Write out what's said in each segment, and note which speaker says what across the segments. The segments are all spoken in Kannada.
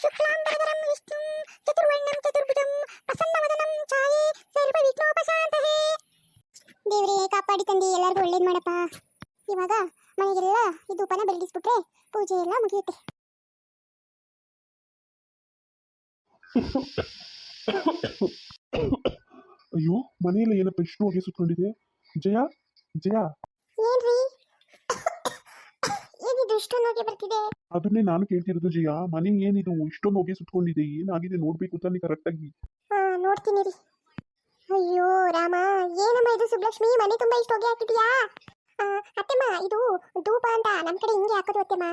Speaker 1: ಶುಕ್ಲಾಂಬರಧರಂ ವಿಷ್ಣುಂ ಚತುರ್ವರ್ಣಂ ಚತುರ್ಭುಜಂ ಪ್ರಸನ್ನವದನಂ ಛಾಯೆ ಸರ್ವವಿಘ್ನೋಪಶಾಂತಯೇ ದೇವರೇ, ಕಾಪಾಡಿ ತಂದೆ, ಎಲ್ಲರಿಗೂ ಒಳ್ಳೇದು ಮಾಡಪ್ಪ. ಇವಾಗ ಮನೆಗೆಲ್ಲ ಈ ಧೂಪನ ಬೆಳಗಿಸ್ಬಿಟ್ರೆ ಪೂಜೆ ಎಲ್ಲ ಮುಗಿಯುತ್ತೆ.
Speaker 2: ಅಯ್ಯೋ, ಮನೆಯಲ್ಲಿ ಏನಪ್ಪ ಇಷ್ಟು ಹೋಗಿ ಸುತ್ಕೊಂಡಿದೆ ಜಯ ಜಯ
Speaker 1: ಏನ್ರಿ ಏನಿದು ಇಷ್ಟೊಂದು ಹೋಗಿ ಬರ್ತಿದೆ
Speaker 2: ಅದನ್ನೇ ನಾನು ಕೇಳ್ತಿರೋದು ಜಯ ಮನೆ ಏನಿದು ಇಷ್ಟೊಂದು ಹೊಗೆ ಸುಟ್ಕೊಂಡಿದೆ ಏನಾಗಿದೆ ನೋಡ್ಬೇಕು ತಾನೆ ಕರೆಕ್ಟಾಗಿ
Speaker 1: ಹಾ ನೋಡ್ತೀನಿ ರೀ ಅಯ್ಯೋ ರಾಮ ಏನಮ್ಮ ಇದು ಸುಬ್ಲಕ್ಷ್ಮಿ ಮನೆ ತುಂಬಾ ಇಷ್ಟು ಹೊಗೆ ಹಾಕಿದ್ಯಾ ಆ, ಅತ್ತೆಮ್ಮ ಇದು ಧೂಪ ಅಂತ ನಮ್ ಕಡೆ ಹಿಂಗೆ ಹಾಕೋದು ಅತ್ತೆಮ್ಮ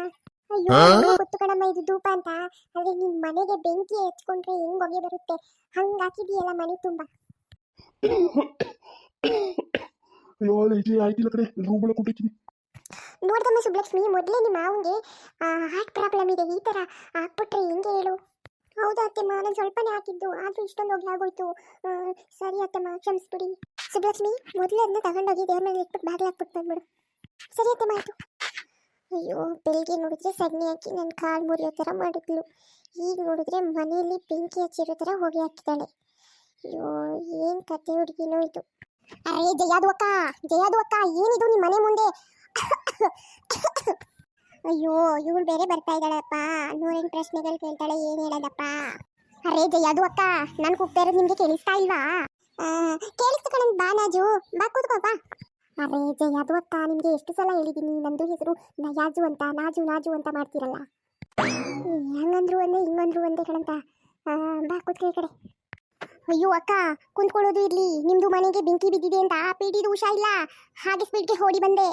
Speaker 1: ಅಯ್ಯೋ ನಂಗೂ ಗೊತ್ತು ಕಣಮ್ಮ ಇದು ಧೂಪ ಅಂತ ಅಂದ್ರೆ ನಿಮ್ ಮನೆಗೆ ಬೆಂಕಿ ಹಚ್ಕೊಂಡ್ರೆ ಹೆಂಗ್ ಹೊಗೆ ಬರುತ್ತೆ ಹಂಗ್ ಹಾಕಿದ್ಯಲ್ಲ ಮನೆ ತುಂಬಾ
Speaker 2: ಅಯ್ಯೋ ಜಯ ಆಯ್ತಿಲ್ಲ ಕಡೆ ರೂಮ್ ಒಳಗೆ ಕೊಟ್ಟಿದ್ದೀನಿ
Speaker 1: ನೋಡ್ದಮ್ಮ ಸುಬ್ಲಕ್ಷ್ಮಿ ಮೊದಲೇ ನಿಮ್ಮ ಮಾವನ್ಗೆ ಹಾರ್ಟ್ ಪ್ರಾಬ್ಲಮ್ ಇದೆ ಈ ಥರ ಹಾಕ್ಬಿಟ್ರೆ ಹೆಂಗೆ ಹೇಳು. ಹೌದಾ ಅತ್ತೆಮ್ಮ ನಾನು ಸ್ವಲ್ಪನೇ ಹಾಕಿದ್ದು ಆದರೂ ಇಷ್ಟೊಂದು ಹೋಗಿ ಆಗೋಯ್ತು. ಆ, ಸರಿ ಅತ್ತೆಮ್ಮ ಕ್ಷಮಿಸ್ಬಿಡಿ. ಸುಬ್ಲಕ್ಷ್ಮಿ ಮೊದಲೇ ಅದನ್ನ ತಗೊಂಡೋಗಿ ದೇವ್ರ ಮೇಲೆ ಇಟ್ಬಿಟ್ಟು ಬಾಗಿಲು ಹಾಕ್ಬಿಟ್ಟು ಬಂದ್ಬಿಡು. ಸರಿ ಅತ್ತೆಮ್ಮ ಆಯಿತು. ಅಯ್ಯೋ ಬೆಳಿಗ್ಗೆ ನೋಡಿದ್ರೆ ಸಗಣಿ ಹಾಕಿ ನನ್ನ ಕಾಲು ಮುರಿಯೋ ಥರ ಮಾಡಿದ್ಲು. ಈಗ ನೋಡಿದ್ರೆ ಮನೆಯಲ್ಲಿ ಬೆಂಕಿ ಹಚ್ಚಿರೋ ಥರ ಹೋಗಿ ಹಾಕಿದ್ದಾಳೆ ಅಯ್ಯೋ ಏನು ಕತೆ ಹುಡುಗಿನೋ ಇದು. ಅರೇ ಜಯಾದು ಅಕ್ಕ ಜಯಾದು ಅಕ್ಕ ಏನಿದು ನಿಮ್ಮ ಮನೆ ಮುಂದೆ? ಅಯ್ಯೋ, ಇವಳು ಬೇರೆ ಬರ್ತಾ ಇದ್ದಾಳಪ್ಪ. ನೂರೆಂಟು ಪ್ರಶ್ನೆಗಳು ಕೇಳ್ತಾಳೆ, ಏನ್ ಹೇಳೋದಪ್ಪ? ಅರೇ ಜಯಾದು ಅಕ್ಕ, ನಾನು ಕೂಗ್ತಾ ಇರೋದು ನಿಮ್ಗೆ ಕೇಳಿಸ್ತಾ ಇಲ್ವಾ? ಕೇಳಿಸ್ತು ಕಣ ಬಾ ನಾಜು ಬಾ ಕೂತ್ಕೋ, ಬಾ. ಅರೇ ಜಯಾದು ಅಕ್ಕ, ನಿಮ್ಗೆ ಎಷ್ಟು ಸಲ ಹೇಳಿದೀನಿ ನಂದು ಹೆಸರು ನಯಾಜು ಅಂತ, ನಾಜು ನಾಜು ಅಂತ ಮಾಡ್ತೀರಲ್ಲ? ಹಂಗಂದ್ರು ಒಂದೇ ಹಿಂಗಂದ್ರು ಒಂದೇ ಕಣಂತ. ಬಾ ಕೂತ್ಕೋ ಕಡೆ. ಅಯ್ಯೋ ಅಕ್ಕ, ಕುಂತ್ಕೊಳ್ಳೋದು ಇರ್ಲಿ. ನಿಮ್ದು ಮನೆಗೆ ಬೆಂಕಿ ಬಿದ್ದಿದೆ ಅಂತ ಪೀಟಿದು ಹುಷಾ ಇಲ್ಲ ಹಾಗೆ ಸ್ಪೀಡ್ಗೆ ಓಡಿ ಬಂದೆ.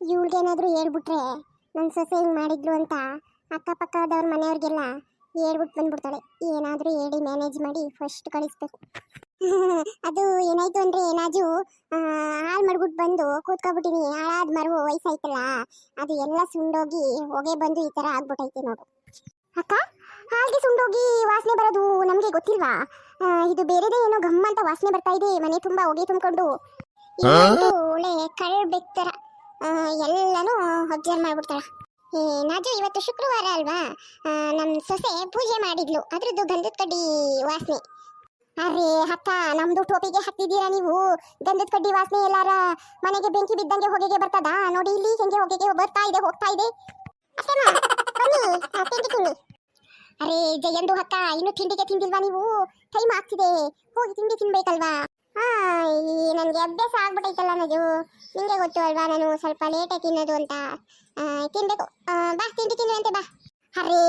Speaker 1: ಇವಳಿಗೇನಾದ್ರೂ ಹೇಳ್ಬಿಟ್ರೆ ನನ್ನ ಸೊಸೆ ಹಿಂಗೆ ಮಾಡಿದ್ಲು ಅಂತ ಅಕ್ಕಪಕ್ಕದವ್ರ ಮನೆಯವ್ರಿಗೆಲ್ಲ ಹೇಳ್ಬಿಟ್ಟು ಬಂದ್ಬಿಡ್ತಾಳೆ. ಏನಾದರೂ ಹೇಳಿ ಮ್ಯಾನೇಜ್ ಮಾಡಿ ಫಸ್ಟ್ ಕಳಿಸ್ಬೇಕು. ಅದು ಏನಾಯ್ತು ಅಂದರೆ ಏನಾಜು ಹಾಳು ಮಾಡ್ಬಿಟ್ಟು ಬಂದು ಕೂತ್ಕೊಬಿಟ್ಟಿನಿ. ಹಾಳಾದ ಮರವು ವಯಸ್ಸಾಯ್ತಲ್ಲ ಅದು ಎಲ್ಲ ಸುಂಡೋಗಿ ಹೊಗೆ ಬಂದು ಈ ಥರ ಆಗ್ಬಿಟ್ಟೈತೆ ನೋಡು. ಅಕ್ಕ ಹಾಗೆ ಸುಂಡೋಗಿ ವಾಸನೆ ಬರೋದು ನಮಗೆ ಗೊತ್ತಿಲ್ವಾ? ಇದು ಬೇರೆದೇ ಏನೋ ಗಮ್ಮಂತ ವಾಸನೆ ಬರ್ತಾ ಇದೆ. ಮನೆ ತುಂಬಾ ಹೊಗೆ ತುಂಬಿಕೊಂಡು. ಒಳ್ಳೆ ಕಳೆ ಬೆಕ್ತರ ಎಲ್ಲಾನು ಅಬ್ಸರ್ವ್ ಮಾಡ್ಬಿಡ್ತಾಳ. ನಾಜು ಇವತ್ತು ಶುಕ್ರವಾರ ಅಲ್ವಾ? ನಮ್ಮ ಸೊಸೆ ಪೂಜೆ ಮಾಡಿದ್ಲು. ಅದ್ರದ್ದು ಗಂಧದ ಕಡ್ಡಿ ವಾಸನೆ. ಅರೆ ಅಕ್ಕ ನಮ್ದು ಟೋಪಿಗೆ ಹಾಕ್ತಿದ್ದೀರಾ ನೀವು? ಗಂಧದ ಕಡ್ಡಿ ವಾಸನೆ ಎಲ್ಲಾರ ಮನೆಗೆ ಬೆಂಕಿ ಬಿದ್ದಂಗೆ ಹೊಗೆಗೆ ಬರ್ತದ? ನೋಡಿ ಇಲ್ಲಿ ಹೆಂಗೆ ಹೊಗೆಗೆ ಬರ್ತಾ ಇದೆ, ಹೋಗ್ತಾ ಇದೆ. ತಿಂಡಿ ತಿನ್ನಿ. ಅರೇ, ಜಯಂದು ಅಕ್ಕ, ಇನ್ನು ತಿಂಡಿಗೆ ತಿಂದಿಲ್ವಾ ನೀವು? ಟೈಮ್ ಆಗ್ತಿದೆ. ಹೋಗಿ ತಿಂಡಿ ತಿನ್ಬೇಕಲ್ವಾ? ನನಗೆ ಅಭ್ಯಾಸ ಆಗ್ಬಿಟ್ಟೈತಲ್ಲ ನಜು ನಿಂಗೆ ಗೊತ್ತು ಅಲ್ವಾ ನಾನು ಸ್ವಲ್ಪ ಲೇಟಾಗಿ ತಿನ್ನೋದು ಅಂತ. ತಿನ್ಬೇಕು. ಬಾ ತಿಂಡಿ ತಿನ್ನುವಂತೆ ಬಾ. ಅರೇ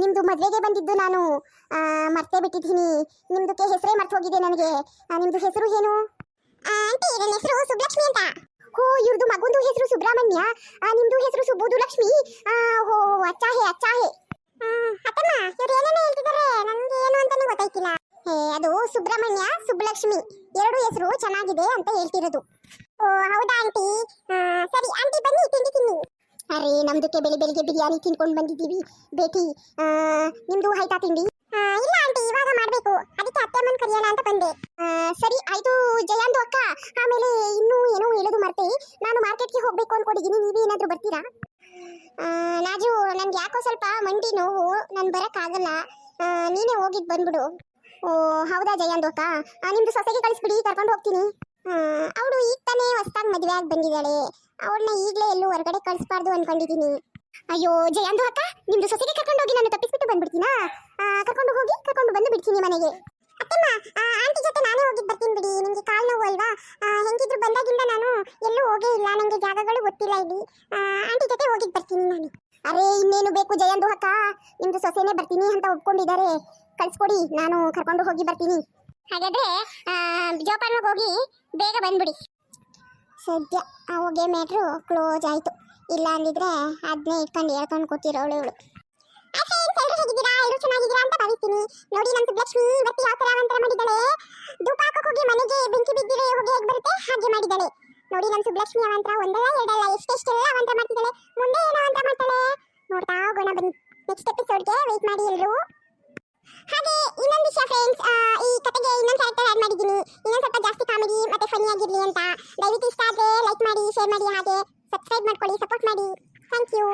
Speaker 1: ನಿಮ್ದು ಮದುವೆಗೆ ಬಂದಿದ್ದು ನಾನು. ಮರ್ತೇ ಬಿಟ್ಟಿದ್ದೀನಿ. ನಿಮ್ದಕ್ಕೆ ಹೆಸರೇ ಮರ್ತು ಹೋಗಿದೆ ನನಗೆ. ನಿಮ್ಮದು ಹೆಸರು ಏನು? ಆಂಟಿ ನನ್ನ ಹೆಸರು ಸುಬ್ಲಕ್ಷ್ಮಿ ಅಂತ. ಹೋ ಇವ್ರದ್ದು ಮಗುಂದು ಹೆಸರು ಸುಬ್ರಹ್ಮಣ್ಯ. ನಿಮ್ಮದು ಹೆಸರು ಸುಬೋದು ಲಕ್ಷ್ಮಿ ಹೋ ಅಚ್ಚಾಹೆ ಅಚ್ಚಾಹೆ. ಅತ್ತಮ್ಮ ಇವ್ರು ಏನೇನೋ ಹೇಳ್ತಿದ್ದಾರೆ ನನಗೆ ಏನು ಅಂತಾನೆ ಗೊತ್ತಾಯ್ತಿಲ್ಲ ಹೇ, ಅದು ಸುಬ್ರಹ್ಮಣ್ಯ, ಸುಬ್ಬಲಕ್ಷ್ಮಿ. ಎರಡು ಹೆಸರು ಚೆನ್ನಾಗಿದೆ ಅಂತ ಹೇಳ್ತಿರೋದು. ಓ, ಹೌದಾ ಆಂಟಿ? ಸರಿ, ಆಂಟಿ ಬನ್ನಿ, ತಿಂಡಿ ತಿನ್ನಿ. ಅರೆ, ನಮ್ದಕ್ಕೆ ಬೆಳಿ ಬೆಳಿಗ್ಗೆ ಬಿರಿಯಾನಿ ತಿನ್ಕೊಂಡು ಬಂದಿದ್ದೀವಿ. ಬೇಟಿ ನಿಮ್ದು ಆಯ್ತಾ ತಿಂಡಿ? ಇಲ್ಲ ಆಂಟಿ, ಇವಾಗ ಮಾಡ್ಬೇಕು. ಅದಕ್ಕೆ ಅತ್ತೆಮ್ಮನ್ ಕರಿಯೋಣ ಅಂತ ಬಂದೆ. ಸರಿ, ಆಯ್ತು, ಜಯಂದು ಅಕ್ಕ. ಆಮೇಲೆ ಇನ್ನೂ ಏನೋ ಹೇಳೋದು ಮರ್ತೆ. ನಾನು ಮಾರ್ಕೆಟ್ಗೆ ಹೋಗ್ಬೇಕು ಅನ್ಕೊಂಡಿದ್ದೀನಿ. ನೀವು ಏನಾದರೂ ಬರ್ತೀರಾ? ನಾಜು ನನ್ಗೆ ಯಾಕೋ ಸ್ವಲ್ಪ ಮಂಡಿ ನೋವು. ನಾನು ಬರೋಕ್ಕಾಗಲ್ಲ. ನೀನೇ ಹೋಗಿದ್ದು ಬಂದ್ಬಿಡು. ಓ, ಹೌದಾ ಜಯಂತ್ ಅಕ್ಕ ನಿಮ್ದು ಸೊಸೆಗೆ ಕಳಿಸ್ಬಿಡಿ, ಕರ್ಕೊಂಡು ಹೋಗ್ತೀನಿ. ಅವಳು ಈಗ ತಾನೇ ಹೊಸ್ದಾಗಿ ಮದುವೆ ಆಗಿ ಬಂದಿದ್ದಾಳೆ. ಅವಳನ್ನ ಈಗಲೇ ಎಲ್ಲೂ ಹೊರಗಡೆ ಕಳಿಸ್ಬಾರ್ದು ಅನ್ಕೊಂಡಿದ್ದೀನಿ. ಅಯ್ಯೋ ಜಯಂದು ಅಕ್ಕ ನಿಮ್ದು ಸೊಸೆಗೆ ಕರ್ಕೊಂಡು ಹೋಗಿ ನಾನು ತಪ್ಪಿಸ್ಬಿಟ್ಟು ಬಂದ್ಬಿಡ್ತೀನಾ? ಕರ್ಕೊಂಡು ಹೋಗಿ, ಕರ್ಕೊಂಡು ಬಂದು ಬಿಡ್ತೀನಿ ಮನೆಗೆ. ಅತ್ತಮ್ಮ ಆಂಟಿ ಜೊತೆ ನಾನೇ ಹೋಗಿ ಬರ್ತೀನಿ ಬಿಡಿ. ನಿಮಗೆ ಕಾಲು ನೋವು ಅಲ್ವಾ? ಹೆಂಗಿದ್ರು ಬಂದಾಗಿಂದ ನಾನು ಎಲ್ಲೂ ಹೋಗೇ ಇಲ್ಲ. ನನಗೆ ಜಾಗಗಳು ಗೊತ್ತಿಲ್ಲ ಇಲ್ಲಿ. ಆಂಟಿ ಜೊತೆ ಹೋಗಿ ಬರ್ತೀನಿ ನಾನು. ಅರೇ, ಇನ್ನೇನು ಬೇಕು ಜಯಂದು ಅಕ್ಕ ನಿಮ್ದು ಸೊಸೆನೇ ಬರ್ತೀನಿ ಅಂತ ಒಪ್ಕೊಂಡಿದ್ದಾರೆ. ಕಳ್ಸ್ಕೊಡಿ, ನಾನು ಕರ್ಕೊಂಡು ಹೋಗಿ ಬರ್ತೀನಿ. ಹಾಗಾದ್ರೆ ಜೋಪಾನವಾಗಿ ಹೋಗಿ ಬೇಗ ಬಂದ್ಬಿಡಿ. ಸದ್ಯ ಆ ಮ್ಯಾಟ್ರು ಕ್ಲೋಸ್ ಆಯ್ತು. ಇಲ್ಲ ಅಂದಿದ್ರೆ ಅದನ್ನೇ ಇಟ್ಕೊಂಡು ಹೇಳ್ಕೊಂಡು ಕೂತಿರೋಳು ಇವಳು. ಹೇಗಿದ್ದೀರಾ? ಎಲ್ಲರೂ ಚೆನ್ನಾಗಿದ್ದೀರಾ ಅಂತ ಭಾವಿಸ್ತೀನಿ. ನೋಡಿ ನಮ್ಮ ಸುಬ್ಲಕ್ಷ್ಮಿ ಇವತ್ತು ಯಾವ ತರ ಅಲಂಕಾರ ಮಾಡಿದ್ದಾಳೆ. ಹೋಗಿ ಮನೆಗೆ ಬೆಂಕಿ ಬಿದ್ದಿರೋ ಹೋಗಿ ಬರುತ್ತೆ? ಹಾಗೆ ನೋಡಿ ನಮ್ಮ ಸುಬ್ಲಕ್ಷ್ಮಿ ಅವಂತರ ಒಂದಲ್ಲ, ಎರಡಲ್ಲ, ಎಷ್ಟೆಷ್ಟೆಲ್ಲ ಅವಂತರ ಮುಂದೆ ಏನೋ ಅಂತ ಮಾಡ್ತಾಳೆ. ನೋಡ್ತಾ ಹೋಗೋಣ ಬನ್ನಿ. ನೆಕ್ಸ್ಟ್ ಎಪಿಸೋಡ್ಗೆ ವೆಯ್ಟ್ ಮಾಡಿ ಎಲ್ಲರೂ ಹಾಗೆ ಇನ್ನೊಂದು ವಿಷಯ ಫ್ರೆಂಡ್ಸ್ ಈ ಕತೆಗೆ ಇನ್ನೊಂದು ಕ್ಯಾರೆಕ್ಟರ್ ಆಡ್ ಮಾಡಿದ್ದೀನಿ. ಇನ್ನೊಂದು ಸ್ವಲ್ಪ ಜಾಸ್ತಿ ಕಾಮಿಡಿ ಮತ್ತೆ ಫನಿ ಆಗಿರಲಿ ಅಂತ. ದಯವಿಟ್ಟು ಇಷ್ಟ ಆದರೆ ಲೈಕ್ ಮಾಡಿ ಶೇರ್ ಮಾಡಿ, ಹಾಗೆ ಸಬ್ಸ್ಕ್ರೈಬ್ ಮಾಡ್ಕೊಳ್ಳಿ ಸಪೋರ್ಟ್ ಮಾಡಿ. Thank you